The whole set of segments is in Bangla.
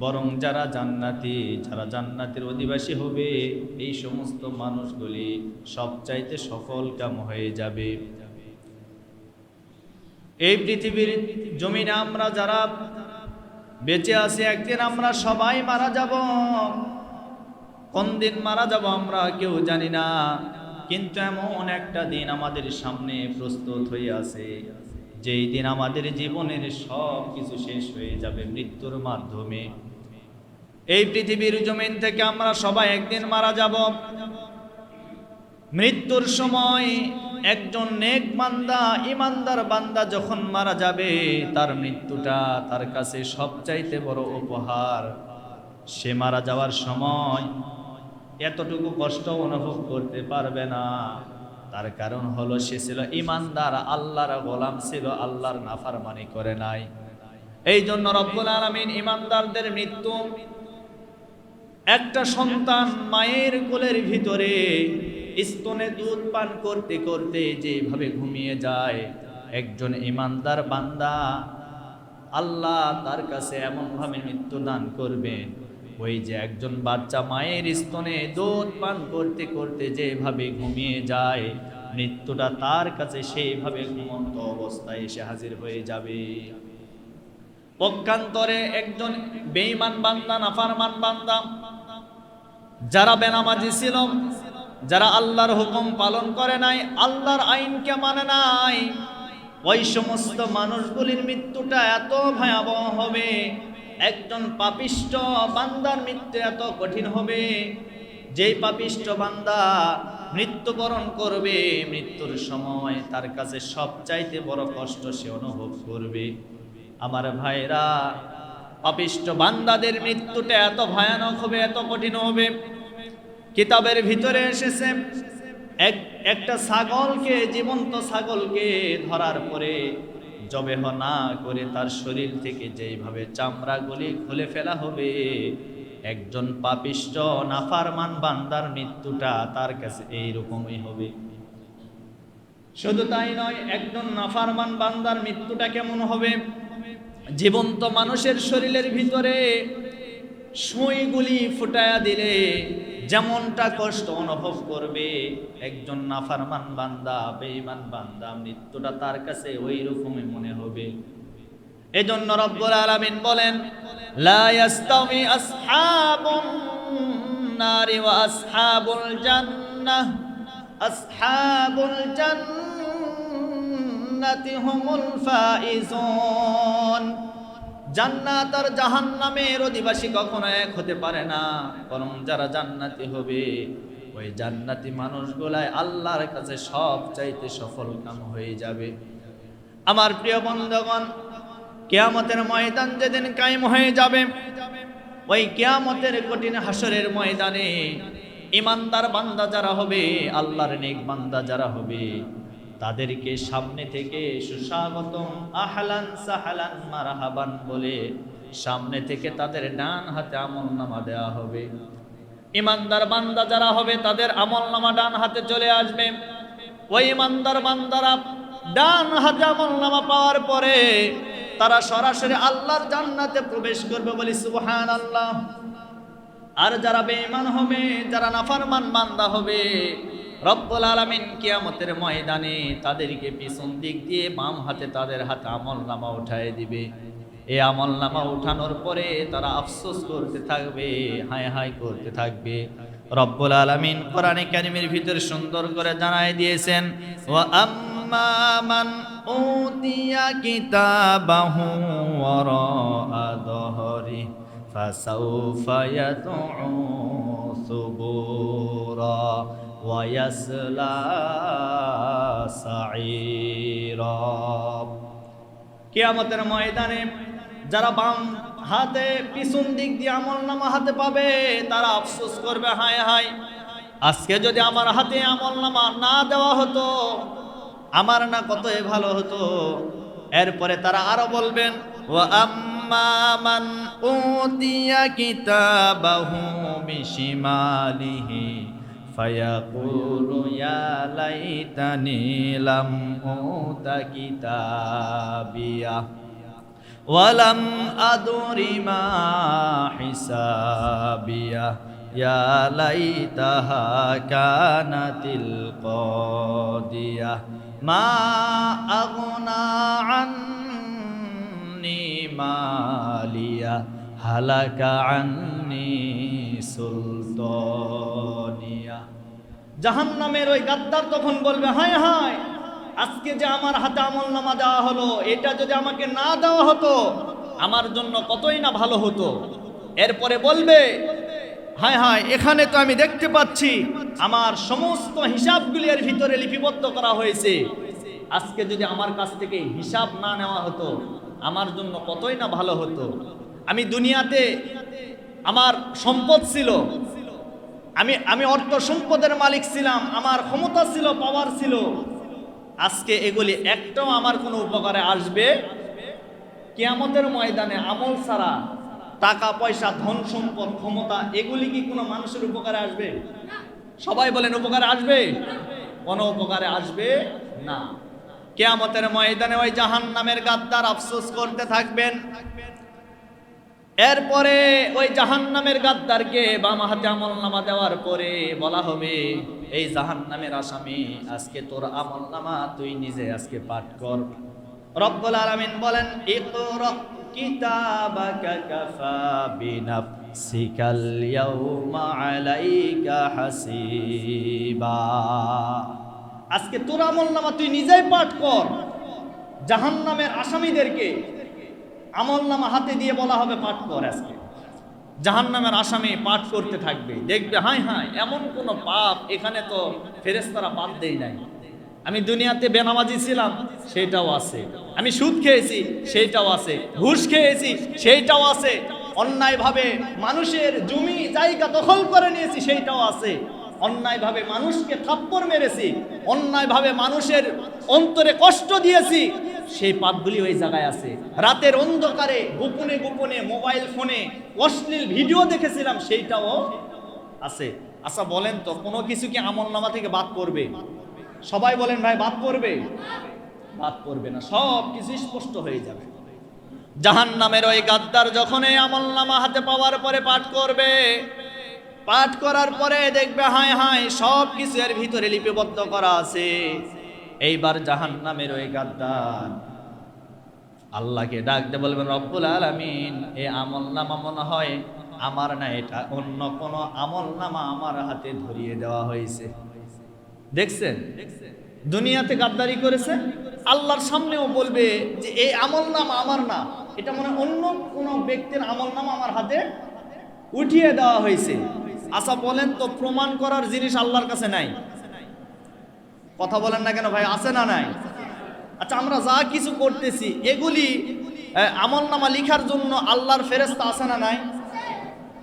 বরং যারা জান্নাতি, যারা জান্নাতের অধিবাসী হবে, এই সমস্ত মানুষগুলি সবচাইতে সফল কাম হয়ে যাবে। এই পৃথিবীর জমিনে আমরা যারা বেঁচে আছি, একদিন আমরা সবাই মারা যাব। কোন দিন মারা যাব আমরা কেউ জানি না, কিন্তু এমন একটা দিন আমাদের সামনে প্রস্তুত হয়ে আছে। যেই দিন আমাদের জীবনের সব কিছু শেষ হয়ে যাবে মৃত্যুর মাধ্যমে। এই পৃথিবীর জমিন থেকে আমরা সবাই একদিন মারা যাব। মৃত্যুর সময় একজন নেক বান্দা ইমানদার বান্দা যখন মারা যাবে, তার মৃত্যুটা তার কাছে সবচাইতে বড় উপহার। সে মারা যাওয়ার সময় এতটুকু কষ্ট অনুভব করতে পারবে না। তার কারণ হলো সে ছিল ইমানদার, আল্লাহর গোলাম ছিল, আল্লাহর নাফারমানি করে নাই। এই জন্য রব্বুল আলমিন ইমানদারদের মৃত্যু, একটা সন্তান মায়ের কোলের ভিতরে স্তনে দুধ পান করতে করতে যেভাবে ঘুমিয়ে যায়, একজন ইমানদার বান্দা আল্লাহ তার কাছে এমনভাবে মৃত্যু দান করবেন। ওই যে একজন বাচ্চা মায়ের স্তনে দুধ পান করতে করতে যেভাবে ঘুমিয়ে যায় মৃত্যুটা তার কাছে সেইভাবে ঘুমন্ত অবস্থায় এসে হাজির হয়ে যাবে। পক্ষান্তরে একজন বেঈমান বান্দা, নাফারমান বান্দা, যারা বেনামাজি ছিল, যারা আল্লাহর হুকুম পালন করে নাই, আল্লাহর আইনকে মানে নাই, ওই সমস্ত মানুষগুলির মৃত্যুটা এত ভয়াবহ হবে, একজন পাপিষ্ট বান্দার মৃত্যু এত কঠিন হবে, যেই পাপিষ্ট বান্দা মৃত্যুবরণ করবে, মৃত্যুর সময় তার কাছে সবচাইতে বড় কষ্ট সে অনুভব করবে। আমার ভাইরা, অপিষ্ট বান্দাদের মৃত্যুটা এত ভয়ানক হবে, এত কঠিন হবে। কিতাবের ভিতরে এসেছে, এক, একটা ছাগলকে, জীবন্ত ছাগলকে ধরার পরে জবেহ না করে তার শরীর থেকে যেইভাবে চামড়াগুলি খুলে ফেলা হবে একজন পাপিষ্ট, নাফারমান বান্দার মৃত্যুটা তার কাছে এইরকমই হবে। শুধু তাই নয়, একজন নাফারমান বান্দার মৃত্যুটা কেমন হবে? জীবন্ত মানুষের শরীরের ভিতরে সুইগুলি ফুটায়া দিলে যেমনটা কষ্ট অনুভব করবে, একজন নাফারমান বান্দা, বেঈমান বান্দা, মৃত্যুটা তার কাছে ওই রকমই মনে হবে। এজন্য রব্বুল আলামিন বলেন, লা ইয়াস্তামি আসহাবুন নারি ওয়া আসহাবুল জান্নাহ। আসহাবুল জান্নাতি হুমুল ফাইজুন। জান্নাত আর জাহান্নামের অধিবাসী কখনো এক হতে পারে না, বরং যারা জান্নাতি হবে, ওই জান্নাতি মানুষগুলাই আল্লাহর কাছে সব চাইতে সফল কাম হয়ে যাবে। আমার প্রিয় বন্ধুগণ কেয়ামতের ময়দান যেদিন কায়েম হয়ে যাবে, ওই কেয়ামতের কঠিন হাসরের ময়দানে ইমানদার বান্দা যারা হবে, আল্লাহর নেক বান্দা যারা হবে, তাদেরকে সামনে থেকে সুস্বাগতম, আহলান সাহালান, মারহাবান বলে সামনে থেকে তাদের ডান হাতে আমল নামা দেওয়া হবে। ইমানদার বান্দা যারা হবে, তাদের আমল নামা ডান হাতে চলে আসবে। ওই ইমানদার বান্দারা ডান হাতে আমল নামা পাওয়ার পরে তারা সরাসরি আল্লাহর জান্নাতে প্রবেশ করবে বলি সুবহান আল্লাহ আর যারা বেঈমান হবে, যারা নাফারমান বান্দা হবে, রব্বুল আলামিন কিয়ামতের ময়দানে তাদেরকে পিছন দিক দিয়ে বাম হাতে তাদের হাতে আমল নামা উঠায় দিবে। এই আমল নামা উঠানোর পরে তারা আফসোস করতে থাকবে, হায় হায় করতে থাকবে। রব্বুল আলামিন কোরআনে কারিমের ভিতরে সুন্দর করে জানায় দিয়েছেন, ওয়া আম্মা উতিয়া কিতাবাহু ওয়ারা দহরি ফাসাউফা ইয়াদউ সুবুরা ويسلى سعيرا কিয়ামতের ময়দানে যারা বাম হাতে পিছন দিক দিয়ে আমল নামা হাতে পাবে তারা আফসোস করবে হায় হায় আজকে যদি আমার হাতে আমল নামা না দেওয়া হতো আমার না কত কতই ভালো হতো। এরপরে তারা আরও বলবেন ও আম্মামান দিয়া কিতাবাহু বাহু ফায়াকুলু ইয়া লাইতানি লাম উতা কিতাবিয়া ওয়ালাম আদরি মা হিসাবিয়া, ইয়া লাইতাহা কানাতিল কদিয়া। মা আগুনা মালিয়া, হালাকা আন্নি সুলতানিয়া। জাহান্নামের ওই গাদ্দার তখন বলবে, হায় হায়, আজকে যে আমার হাতে আমল নামা দেওয়া হলো, এটা যদি আমাকে না দেওয়া হতো, আমার জন্য কতই না ভালো হতো। এরপরে বলবে হায় হায়, এখানে তো আমি দেখতে পাচ্ছি আমার সমস্ত হিসাবগুলি এর ভিতরে লিপিবদ্ধ করা হয়েছে। আজকে যদি আমার কাছ থেকে হিসাব না নেওয়া হতো, আমার জন্য কতই না ভালো হতো। আমি দুনিয়াতে আমার সম্পদ ছিল, আমি আমি অর্থ সম্পদের মালিক ছিলাম, আমার ক্ষমতা ছিল পাওয়ার ছিল। আজকে এগুলি একটাও আমার কোনো উপকারে আসবে? কেয়ামতের ময়দানে আমল ছাড়া টাকা, পয়সা, ধন সম্পদ, ক্ষমতা, এগুলি কি কোনো মানুষের উপকারে আসবে? সবাই বলেন, উপকারে আসবে? কোনো উপকারে আসবে না। কেয়ামতের ময়দানে ওই জাহান নামের গাদ্দার আফসোস করতে থাকবেন। এরপরে ওই জাহান নামের গাদ্দারকে বাম হাতে আমল নামা দেওয়ার পরে বলা হবে, এই জাহান নামের আসামি, আজকে তোর আমল নামা তুই নিজে আজকে পাঠ কর। রব্বুল আলামিন বলেন, ইকরা কিতাবাকা কাফা বিনাফসিকাল ইয়াউমা আলাইকা হাসিবা। আজকে তোর আমল নামা তুই নিজেই পাঠ কর। জাহান নামের আসামিদেরকে আমল নামা হাতে দিয়ে বলা হবে পাঠ কর আজকে। জাহান নামের আসামি পাঠ করতে থাকবে। দেখবে হাই হাই এমন কোন পাপ এখানে তো ফেরেস্তারা বাদ দেই নাই। আমি দুনিয়াতে বেনামাজি ছিলাম সেটাও আছে। আমি সুদ খেয়েছি, সেইটাও আছে। ঘুষ খেয়েছি, সেইটাও আছে। অন্যায়ভাবে মানুষের জমি জায়গা দখল করে নিয়েছি, সেইটাও আছে। অন্যায়ভাবে মানুষকে থাপ্পড় মেরেছি, অন্যায়ভাবে মানুষের অন্তরে কষ্ট দিয়েছি, সেই পাপগুলি ওই জায়গায় আছে। রাতের অন্ধকারে গোপনে গোপনে মোবাইল ফোনে অশ্লীল ভিডিও দেখেছিলাম, সেইটাও আছে। আচ্ছা বলেন তো, কোনো কিছু কি আমল নামা থেকে বাদ করবে সবাই বলেন, ভাই, বাদ করবে বাদ করবে না, সব কিছু স্পষ্ট হয়ে যাবে। জাহান নামের ওই গাদ্দার যখন এই আমল নামা হাতে পাওয়ার পরে পাঠ করবে, পাঠ করার পরে দেখবে, হায় হায়, সব কিছু এর ভিতরে লিপিবদ্ধ করা আছে। এইবার জাহান নামের ওই গাদ্দার আল্লাহকে ডাকতে বলবেন, রব্বুল আলামিন এই আমল নামা মনে হয় আমার না, এটা অন্য কোনো আমল নামা আমার হাতে ধরিয়ে দেওয়া হয়েছে। দেখছেন? দুনিয়াতে গাদ্দারি করেছে, আল্লাহর সামনেও বলবে যে এই আমল নাম আমার না। এটা মনে অন্য কোনো ব্যক্তির আমল নাম আমার হাতে উঠিয়ে দেওয়া হয়েছে। আশা বলেন তো, প্রমাণ করার জিনিস আল্লাহর কাছে নাই। কথা বলেন না কেন ভাই, আছে না নাই? আচ্ছা আমরা যা কিছু করতেছি, এগুলি আমল নামা লিখার জন্য আল্লাহর ফেরেস্তা আছে না নাই?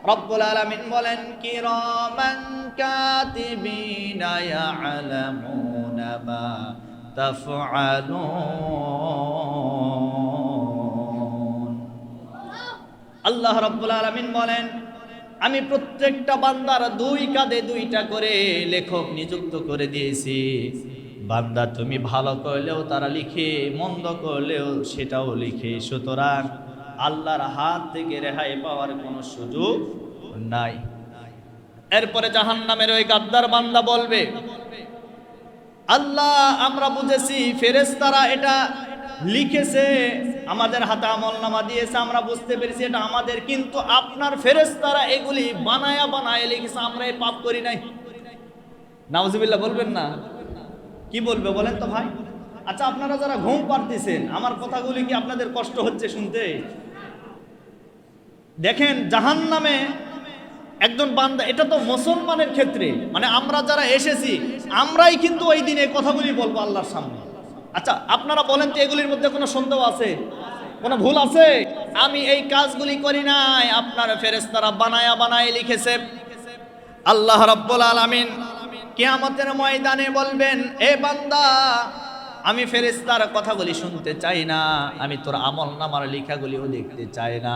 রব্বুল আলামিন বলেন, কিরামান কাতিবিনা ইয়ালামুনা তাফআলুন। আল্লাহ রব্বুল আলামিন বলেন, আমি প্রত্যেকটা বান্দার দুই কাঁধে দুইটা করে লেখক নিযুক্ত করে দিয়েছি। বান্দা তুমি ভালো করলেও তারা লিখে, মন্দ করলেও সেটাও লিখে। সুতরাং আল্লাহর হাত থেকে রেহাই পাওয়ার কোনো সুযোগ নাই। এরপরে জাহান নামের ওই গাদ্দার বান্দা বলবে, আল্লাহ, আমরা বুঝেছি ফেরেস্তারা এটা লিখেছে, আমাদের হাতে আমল নামা দিয়েছে, আমরা বুঝতে পেরেছি এটা আমাদের, কিন্তু আপনার ফেরেস্তারা এগুলি বানায়া বানায় লিখেছে, আমরা এই পাপ করি নাই। নাউজুবিল্লাহ, বলবেন না। কি বলবে বলেন তো ভাই? আচ্ছা আপনারা যারা ঘুম পারতেছেন আমার কথাগুলি কি আপনাদের কষ্ট হচ্ছে শুনতে? দেখেন জাহান নামে একজন বান্দা, এটা তো মুসলমানের ক্ষেত্রে মানে আমরা যারা এসেছি, আমরাই কিন্তু ওই দিনে কথাগুলি বলব আল্লাহর সামনে। আচ্ছা আপনারা বলেন তো এগুলির মধ্যে কোনো সন্দেহ আছে? কোনো ভুল আছে? আমি এই কাজগুলি করি নাই, আপনার ফেরেস্তারা বানায়া বানায় লিখেছে। আল্লাহ রব্বুল আলামিন কিয়ামতের ময়দানে বলবেন, এ বান্দা, আমি ফেরেস্তার কথাগুলি শুনতে চাই না, আমি তোর আমল নামার লেখাগুলিও দেখতে চাই না।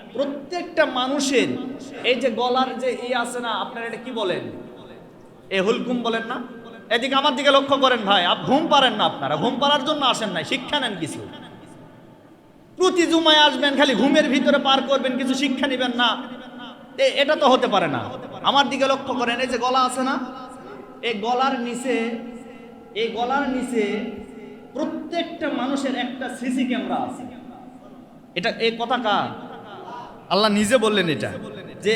প্রত্যেকটা মানুষের এই যে গলার যে ই আছে না, আপনারা এটা কি বলেন? এ হুলকুম বলেন না? এদিকে আমার দিকে লক্ষ্য করেন ভাই, আপ ঘুম পারেন না আপনারা, ঘুম পারার জন্য আসেন নাই, শিক্ষা নেন কিছু। প্রতি জুমায় আসবেন, খালি ঘুমের ভিতরে পার করবেন, কিছু শিক্ষা নেবেন না। এটা তো হতে পারে না। আমার দিকে লক্ষ্য করেন, এই যে গলা আছে না এই গলার নিচে, এই গলার নিচে প্রত্যেকটা মানুষের একটা সিসি ক্যামেরা আছে। এটা এই কথা কার? আল্লাহ নিজে বললেন এটা। যে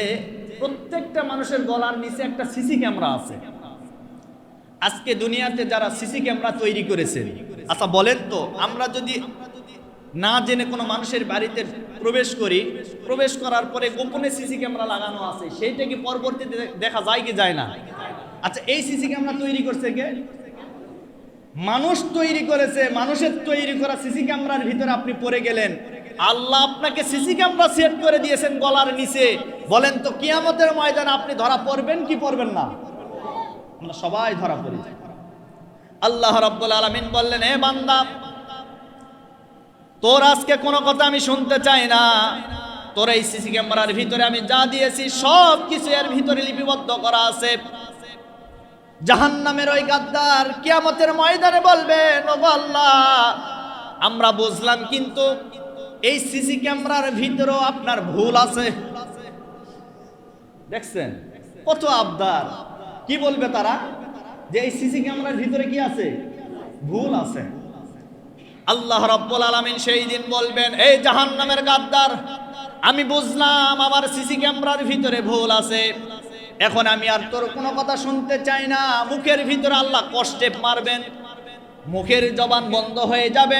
প্রত্যেকটা মানুষের গলার নিচে একটা সিসি ক্যামেরা আছে। আজকে দুনিয়াতে যারা সিসি ক্যামেরা তৈরি করেছেন আচ্ছা বলেন তো, আমরা যদি না জেনে কোনো মানুষের বাড়িতে প্রবেশ করি, প্রবেশ করার পরে গোপনে সিসি ক্যামেরা লাগানো আছে, সেইটা কি পরবর্তীতে দেখা যায় কি যায় না? আচ্ছা এই সিসি ক্যামেরা তৈরি করছে কে? মানুষ তৈরি করেছে, মানুষের তৈরি করা সিসি ক্যামেরার ভিতরে আপনি পড়ে গেলেন আল্লাহ আপনাকে সিসি ক্যামেরা সেট করে দিয়েছেন গলার নিচে। বলেন তো, কিয়ামতের ময়দানে আপনি ধরা পড়বেন কি পড়বেন না? আমরা সবাই ধরা পড়ি। আল্লাহ রাব্বুল আলামিন বললেন হে বান্দা, তোর আজকে কোনো কথা আমি শুনতে চাই না। তোর এই সিসি ক্যামেরার ভিতরে আমি যা দিয়েছি, সব কিছু এর ভিতরে লিপিবদ্ধ করা আছে। জাহান্নামের ওই গাদ্দার কিয়ামতের ময়দানে বলবেন ও আল্লাহ, আমরা বুঝলাম কিন্তু এই সিসি ক্যামেরার ভিতরেও আপনার ভুল আছে। দেখছেন? কত আবদার। কি বলবে তারা? যে এই সিসি ক্যামেরার ভিতরে কি আছে? ভুল আছে। আল্লাহ রব্বুল আলামিন সেই দিন বলবেন এই জাহান্নামের গাদ্দার, আমি বুঝলাম আমার সিসি ক্যামেরার ভিতরে ভুল আছে। এখন আমি আর তোর কোনো কথা শুনতে চাই না। মুখের ভিতরে আল্লাহ কষ্টে মারবেন। মুখের জবান বন্ধ হয়ে যাবে।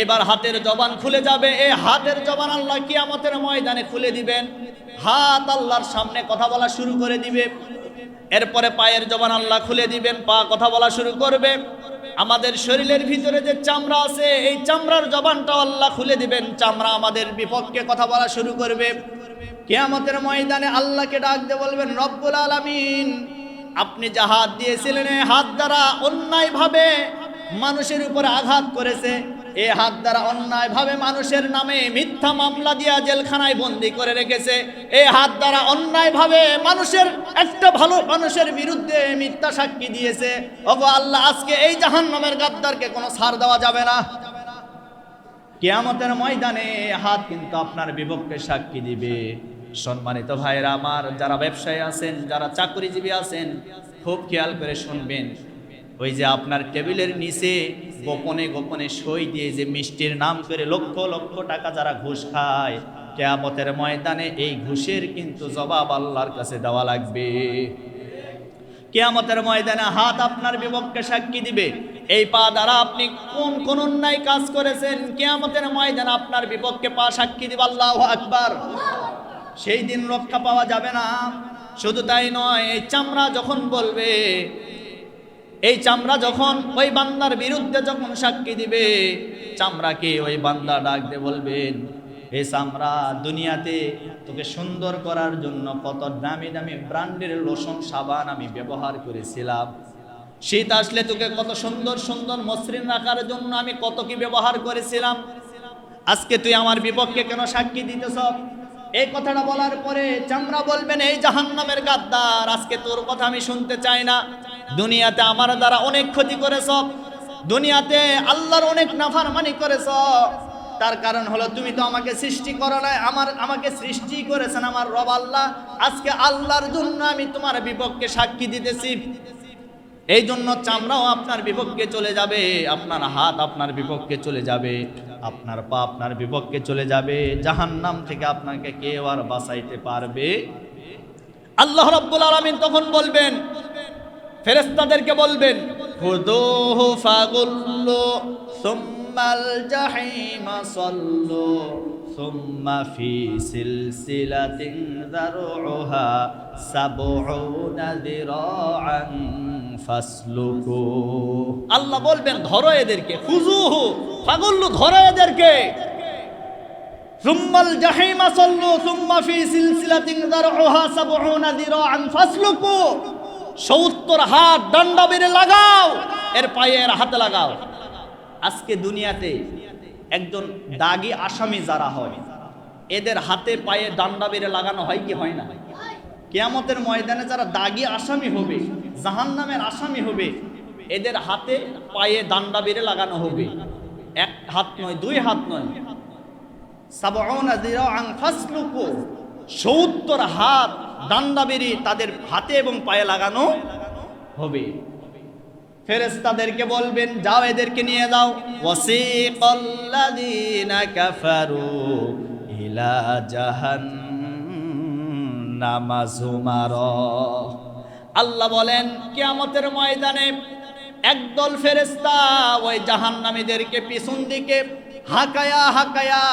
এবার হাতের জবান খুলে যাবে। এ হাতের জবান আল্লাহ কিয়ামতের ময়দানে খুলে দিবেন। হাত আল্লাহর সামনে কথা বলা শুরু করে দিবে। এরপরে পায়ের জবান আল্লাহ খুলে দিবেন, পা কথা বলা শুরু করবে। আমাদের শরীরের ভিতরে যে চামড়া আছে, এই চামড়ার জবানটাও আল্লাহ খুলে দিবেন। চামড়া আমাদের বিপক্ষে কথা বলা শুরু করবে। কেয়ামতের ময়দানে আল্লাহকে ডাক দিয়ে বলবেন, রব্বুল আলামিন, আপনি যা হাত দিয়েছিলেন হাত দ্বারা অন্যায়ভাবে মানুষের উপরে আঘাত করেছে। এই হাত দ্বারা অন্যায়ভাবে মানুষের নামে মিথ্যা মামলা দিয়া জেলখানায় বন্দি করে রেখেছে। এ হাত দ্বারা অন্যায়ভাবে মানুষের একটা ভালো মানুষের বিরুদ্ধে মিথ্যা সাক্ষী দিয়েছে। ওগো আল্লাহ, আজকে এই জাহান্নামের গাদ্দারকে কোনো ছাড় দেওয়া যাবে না। কেয়ামতের ময়দানে হাত কিন্তু আপনার বিপক্ষে সাক্ষী দিবে। সম্মানিত ভাইরা আমার, যারা ব্যবসায়ী আছেন, যারা চাকরিজীবী আছেন, খুব খেয়াল করে শুনবেন। ওই যে আপনার টেবিলের নিচে গোপনে গোপনে সই দিয়ে যে মিষ্টির নাম করে লক্ষ লক্ষ টাকা যারা ঘুষ খায়, কেয়ামতের ময়দানে এই ঘুষের কিন্তু জবাব আল্লাহর কাছে দেওয়া লাগবে। কেয়ামতের ময়দানে হাত আপনার বিপক্ষে সাক্ষী দিবে। এই পা দ্বারা আপনি কোন কোন অন্যায় কাজ করেছেন, কেয়ামতের ময়দানে আপনার বিপক্ষে পা সাক্ষী দিবে আল্লাহ আকবার। সেই দিন রক্ষা পাওয়া যাবে না। শুধু তাই নয়, এই চামড়া যখন বলবে এই চামড়া যখন ওই বান্দার বিরুদ্ধে যখন সাক্ষী দিবে, চামড়াকে ওই বান্দা ডাক দিয়ে বলবেন এই চামড়া, দুনিয়াতে তোকে সুন্দর করার জন্য কত দামি দামি ব্র্যান্ডের লোশন, সাবান আমি ব্যবহার করেছিলাম। শীত আসলে তোকে কত সুন্দর সুন্দর মসৃণ রাখার জন্য আমি কত কি ব্যবহার করেছিলাম। আজকে তুই আমার বিপক্ষে কেন সাক্ষী দিতেছ? এই কথাটা বলার পরে চামড়া বলবেন, এই জাহান্নামের গাদ্দার, আজকে তোর কথা আমি শুনতে চাই না। দুনিয়াতে আমার দ্বারা অনেক ক্ষতি করেছ, দুনিয়াতে আল্লাহর অনেক নাফারমানি করেছ। তার কারণ হলো তুমি তো আমাকে সৃষ্টি করো নাই, আমার, আমাকে সৃষ্টি করেছেন আমার রব আল্লাহ। আজকে আল্লাহর জন্য আমি তোমার বিপক্ষে সাক্ষী দিতেছি। এই জন্য চামড়াও আপনার বিপক্ষে চলে যাবে, আপনার হাত আপনার বিপক্ষে চলে যাবে, আপনার পা আপনার বিপক্ষে চলে যাবে। জাহান্নাম থেকে আপনাকে কেউ আর বাঁচাইতে পারবে। আল্লাহ রাব্বুল আলামিন তখন বলবেন ফেরেশতাদেরকে বলবেন খুদুহু ফাগুল্লু সুম্মাল জাহিমা সাল্লু সুম্মা ফি সিলসিলাতিন যারউহা সাবউনা যিরাআন ফাসলুকু। আল্লাহ বলবেন ধরো এদেরকে খুজুহু ফাগুল্লু ধরো এদেরকে। সুম্মাল জাহিমা সাল্লু সুম্মা ফি সিলসিলাতিন যারউহা সাবউনা যিরাআন ফাসলুকু। সত্তর হাত ডান্ডা বেড়ে লাগাও, এর পায়ে এর হাতে লাগাও। আজকে দুনিয়াতে একজন দাগি আসামি যারা হয়, এদের হাতে পায়ে ডান্ডা বেড়ে লাগানো হয় কি হয় না? কেয়ামতের ময়দানে যারা দাগি আসামি হবে জাহান নামের আসামি হবে, এদের হাতে পায়ে ডান্ডা বেড়ে লাগানো হবে। এক হাত নয়, দুই হাত নয়। সত্তর হাত ডান্ডা তাদের হাতে এবং পায়ে লাগানো হবে। ফেরেশতাদেরকে বলবেন, যাও এদেরকে নিয়ে যাও। ওয়াসিকাল্লাযীনা কাফারু ইলা জাহান্নামা যুমারা আল্লাহ বলেন, কিয়ামতের ময়দানে একদল ফেরেশতা ওই জাহান্নামীদেরকে পিছন দিকে হাকায়া হাকায়া,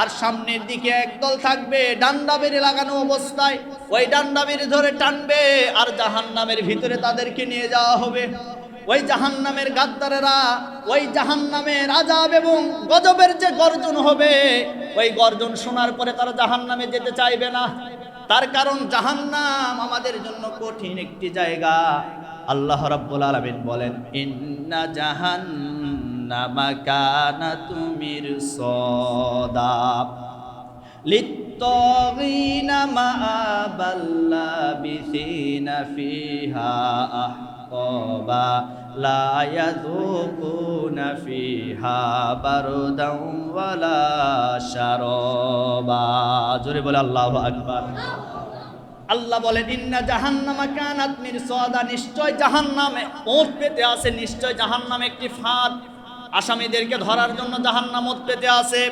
আর সামনের দিকে একদল থাকবে, ডান্ডা বেড়ে লাগানো অবস্থায়। ওই ডান্ডা বেড়ে ধরে টানবে, আর জাহান্নামের ভিতরে তাদেরকে নিয়ে যাওয়া হবে। ওই জাহান্নামের গাদ্দারেরা, ওই জাহান জাহান্নামের আজাব এবং গজবের যে গর্জন হবে, ওই গর্জন শোনার পরে তারা জাহান্নামে যেতে চাইবে না। তার কারণ জাহান্নাম আমাদের জন্য কঠিন একটি জায়গা। আল্লাহ রাব্বুল আলামিন বলেন, ইন্না জাহান্নামা কানাতু মিরসাদা للطاغين مآبا لابثين فيها أحقابا لا يذوقون فيها بردا ولا شرابا জোরে বলে আল্লাহু আকবার আল্লাহ বলেন ইন্না জাহান্নামা কানাত মিরসাদা নিশ্চয় জাহান্নামে ওত পেতে আছে নিশ্চয় জাহান্নামে একটি ফাঁদ আসামিদেরকে ধরার জন্য জাহান্নাম ওত পেতে আছে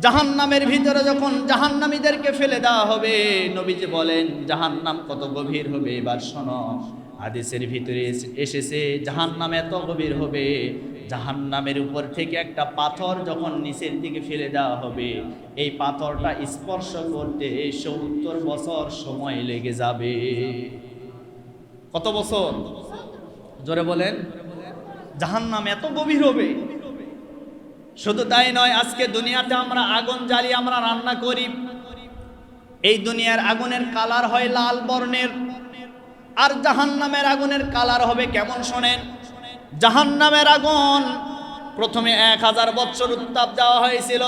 জাহান্নামের ভিতরে যখন জাহান্নামীদেরকে ফেলে দেওয়া হবে, নবীজি বলেন, জাহান্নাম কত গভীর হবে এবার শোনো। হাদিসের ভিতরে এস- এসেছে, জাহান্নাম এত গভীর হবে, জাহান্নামের উপর থেকে একটা পাথর যখন নিচের দিকে ফেলে দেওয়া হবে, এই পাথরটা স্পর্শ করতে সত্তর বছর সময় লেগে যাবে। কত বছর? জোরে বলেন। জাহান্নাম এত গভীর হবে। শুধু তাই নয়, আজকে দুনিয়াতে আমরা আগুন জ্বালিয়ে আমরা রান্না করি। এই দুনিয়ার আগুনের কালার হয় লাল বর্ণের। আর জাহান্নামের আগুনের কালার হবে কেমন শোনেন? জাহান্নামের আগুন প্রথমে এক হাজার বৎসর উত্তাপ দেওয়া হয়েছিল।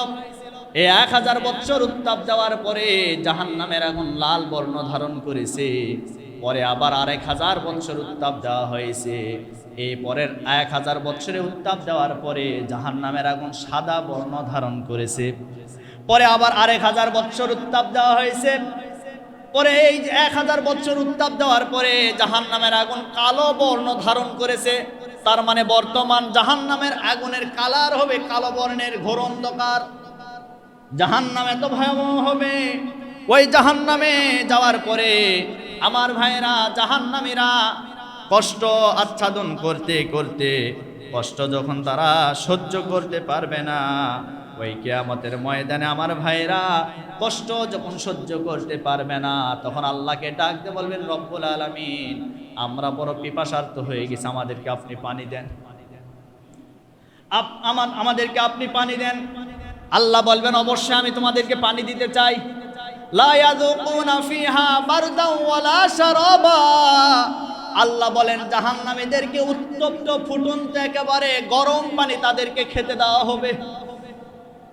এই এক হাজার বৎসর উত্তাপ দেওয়ার পরে জাহান্নামের আগুন লাল বর্ণ ধারণ করেছে। পরে আবার আরেক হাজার বৎসর উত্তাপ দেওয়া হয়েছে। এই পরের এক হাজার বৎসরে উত্তাপ দেওয়ার পরে জাহান্নামের আগুন সাদা বর্ণ ধারণ করেছে। পরে আবার আরেক হাজার বৎসর উত্তাপ দেওয়া হয়েছে। পরে এই এক হাজার বছর উত্তাপ দেওয়ার পরে জাহান নামের আগুন কালো বর্ণ ধারণ করেছে। তার মানে বর্তমান জাহান নামের আগুনের কালার হবে কালো বর্ণের ঘোর অন্ধকার। জাহান নাম এত ভয়াবহ হবে। ওই জাহান নামে যাওয়ার পরে আমার ভাইরা জাহান নামীরা কষ্ট আচ্ছাদন করতে করতে, কষ্ট যখন তারা সহ্য করতে পারবে না, ওই কেয়ামতের ময়দানে আমার ভাইরা কষ্ট যখন সহ্য করতে পারবে না, তখন আল্লাহকে ডাকতে বলবেন, রব্বুল আলামিন, আমরা বড় পিপাসার্থ হয়ে গেছি, আমাদেরকে আপনি পানি দেন। আমাদেরকে আপনি পানি দেন। আল্লাহ বলবেন, অবশ্যই আমি তোমাদেরকে পানি দিতে চাই। আল্লাহ বলেন, জাহান্নামীদেরকে উত্তপ্ত, ফুটন্ত, একেবারে গরম পানি তাদেরকে খেতে দেওয়া হবে।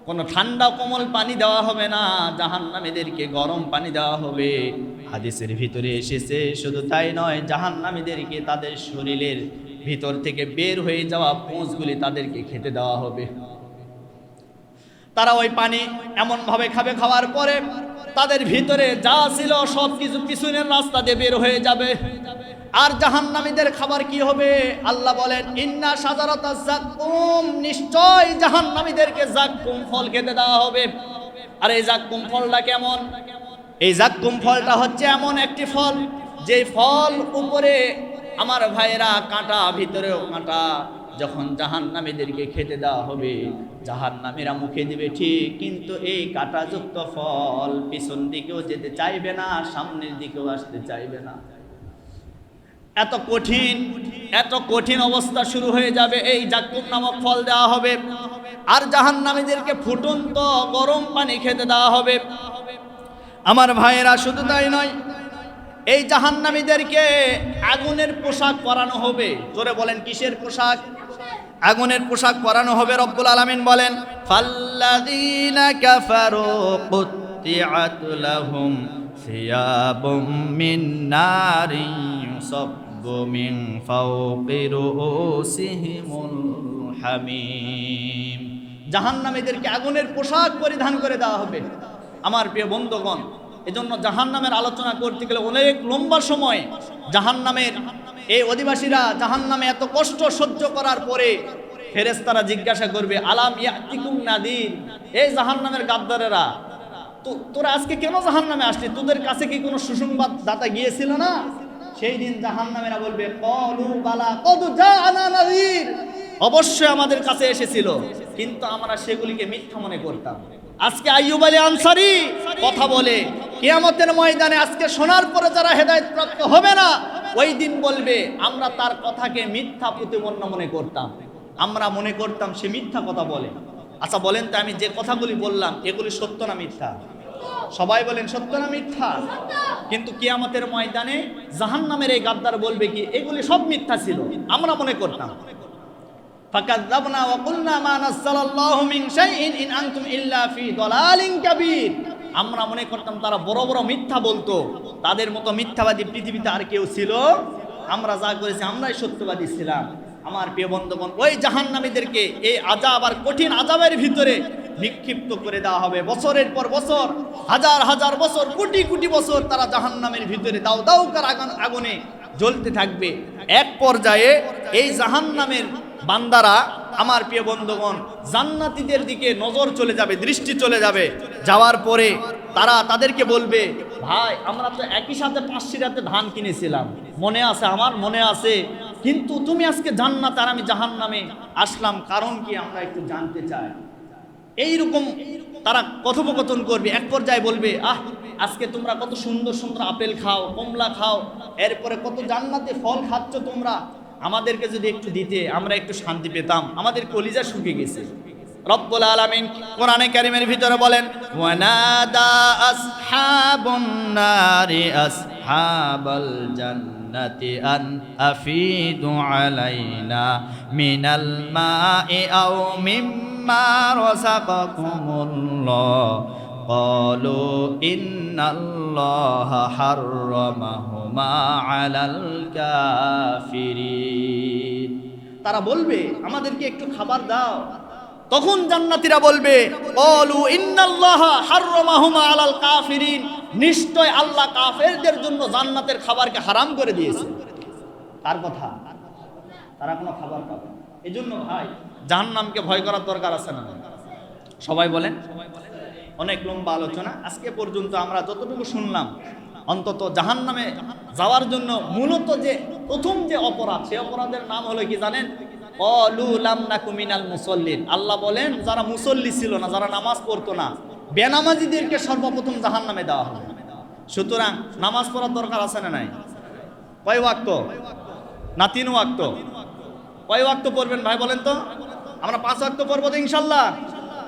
কোনো ঠান্ডা কোমল পানি দেওয়া হবে না, জাহান্নামীদেরকে গরম পানি দেওয়া হবে। হাদিসের ভিতরে এসেছে, শুধু তাই নয়, জাহান্নামীদেরকে তাদের শরীরের ভিতর থেকে বের হয়ে যাওয়া পোঁচগুলি তাদেরকে খেতে দেওয়া হবে। তারা ওই পানি এমনভাবে খাবে, খাওয়ার পরে তাদের ভিতরে যা ছিল সব কিছু পিছনের রাস্তা দিয়ে বের হয়ে যাবে। আর জাহান্নামীদের খাবার কি হবে? আল্লাহ বলেন, ইন্না সাজারাতা জাক্কুম। নিশ্চয় জাহান্নামীদেরকে জাক্কুম ফল খেতে দেওয়া হবে। আর এই জাক্কুম ফলটা কেমন? এই জাক্কুম ফলটা হচ্ছে এমন একটি ফল যে ফল উপরে আমার ভাইয়েরা কাঁটা, ভিতরেও কাঁটা। যখন জাহান জাহান্নামীদেরকে খেতে দেওয়া হবে, জাহান্নামীরা মুখে দিবে, ঠিক, কিন্তু এই কাঁটাযুক্ত ফল পিছন দিকেও যেতে চাইবে না, সামনের দিকেও আসতে চাইবে না। এত কঠিন এত কঠিন অবস্থা শুরু হয়ে যাবে, এই জাক্কুম নামক ফল দেওয়া হবে। আর জাহান জাহান্নামীদেরকে ফুটন্ত গরম পানি খেতে দেওয়া হবে। আমার ভাইয়েরা, শুধু তাই নয় এই জাহান্নামীদেরকে আগুনের পোশাক পরানো হবে। জোরে বলেন, কিসের পোশাক? আগুনের পোশাক পরানো হবে রব্বুল আলামিন বলেন হামিম। জাহান্নামীদেরকে আগুনের পোশাক পরিধান করে দেওয়া হবে। আমার প্রিয় বন্ধুগণ এজন্য জাহান্নামের আলোচনা করতে গেলে অনেক লম্বা সময় জাহান্নামের এই অধিবাসীরা জাহান্নামে এত কষ্ট সহ্য করার পরে ফেরেশতারা জিজ্ঞাসা করবে, আলাম ইয়াতিকুম নাদির? এই জাহান্নামের গাদ্দারেরা, তো তোরা আজকে কেন জাহান্নামে আসলি? তোদের কাছে কি কোনো সুসংবাদ দাতা গিয়েছিল না? সেই দিন জাহান্নামেরা বলবে, কলু বালা কদু জাআনা নাদির। অবশ্যই আমাদের কাছে এসেছিল, কিন্তু আমরা সেগুলিকে মিথ্যা মনে করতাম। আজকে আইয়ুব আলী আনসারি কথা বলে কিয়ামতের ময়দানে আজকে শোনার পরে যারা হেদায়েত প্রাপ্ত হবে না, ওই দিন বলবে, আমরা তার কথাকে মিথ্যা প্রতিপন্ন মনে করতাম। আমরা মনে করতাম সে মিথ্যা কথা বলে। আচ্ছা বলেন তো, আমি যে কথাগুলি বললাম, এগুলি সত্য না মিথ্যা? সবাই বলেন, সত্য না মিথ্যা? কিন্তু কিয়ামতের ময়দানে জাহান নামের এই গাদ্দার বলবে কি, এগুলি সব মিথ্যা ছিল। আমরা মনে করতাম। ফাকাযযাবনা ওয়া কুলনা মা নাযালাল্লাহু মিন শাইইন ইন আনতুম ইল্লা ফি দালালিন কাবীর। আমরা মনে করতাম তারা বড় বড় মিথ্যা বলতো। তাদের মতো মিথ্যাবাদী পৃথিবীতে আর কেউ ছিল? আমরা যা করেছি, আমরাই সত্যবাদী ছিলাম। আমার প্রিয় বন্ধুগণ, ওই জাহান্নামীদেরকে এই আজাব আর কঠিন আজাবের ভিতরে নিক্ষিপ্ত করে দেওয়া হবে। বছরের পর বছর, হাজার হাজার বছর, কোটি কোটি বছর তারা জাহান্নামের ভিতরে দাও দাও কার আগুন আগুনে জ্বলতে থাকবে। এক পর্যায়ে এই জাহান্নামের বান্দারা আমার প্রিয় বন্ধুগণ, জান্নাতীদের দিকে নজর চলে যাবে, দৃষ্টি চলে যাবে। যাওয়ার পরে তারা তাদেরকে বলবে, ভাই, আমরা তো একই সাথে পাঁচশি রাতে ধান কিনেছিলাম। মনে আছে আমার? মনে আছে। কিন্তু তুমি আজকে জান্নাত আর আমি জাহান্নামে আসলাম, কারণ কি আমরা একটু জানতে চাই। এইরকম তারা কথোপকথন করবে। এক পর্যায়ে বলবে, আহ, আজকে তোমরা কত সুন্দর সুন্দর আপেল খাও, কমলা খাও, এরপরে কত জান্নাতে ফল খাচ্ছ তোমরা? আমাদেরকে যদি একটু দিতে, আমরা একটু শান্তি পেতাম। আমাদের কলিজা শুকিয়ে গেছে। রব্বুল আলামিন কোরআনে কারিমের ভিতরে বলেন, ওয়ানাদা আসহাবুন নারি আসহাবাল জান্নাতি আন আফিদু আলাইনা মিনাল মাই আও মিম্মা রাযাকাকুমুল্লাহ। قالوا إن الله حرمهما على الكافرين তারা বলবে আমাদেরকে একটু খাবার দাও তখন জান্নাতীরা বলবে অলু ইন্নাল্লাহ হাররামাহুমা আলাল কাফিরিন নিশ্চয় আল্লাহ কাফেরদের জন্য জান্নাতের খাবারকে হারাম করে দিয়েছে তার কথা তারা কোনো খাবার পাবে এই জন্য ভাই জাহান্নামকে ভয় করার দরকার আছে না সবাই বলেন অনেক লম্বা আলোচনা। আজকে পর্যন্ত আমরা যতটুকু শুনলাম, অন্তত জাহান নামে যাওয়ার জন্য মূলত যে প্রথম যে অপরাধ, সে অপরাধের নাম হলো কি জানেন? মিনাল মুসল্লিন। আল্লাহ বলেন, যারা মুসল্লি ছিল না, যারা নামাজ পড়তো না, বেনামাজিদেরকে সর্বপ্রথম জাহান নামে দেওয়া হবে। সুতরাং নামাজ পড়ার দরকার আছে না নাই? কয় ওয়াক্ত? না তিন ওয়াক্ত? কয় ওয়াক্ত পড়বেন ভাই বলেন তো? আমরা পাঁচ ওয়াক্ত পড়ব তো ইনশাল্লাহ।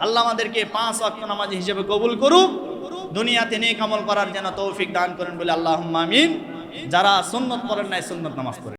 আল্লাহ আমাদেরকে পাঁচ অক্ট নামাজ হিসেবে কবুল করুক। দুনিয়াতে নেক আমল করার যেন তৌফিক দান করেন বলে আল্লাহ আমিন। যারা সুন্নত করেন নাই, সুন্নত নামাজ পড়েন।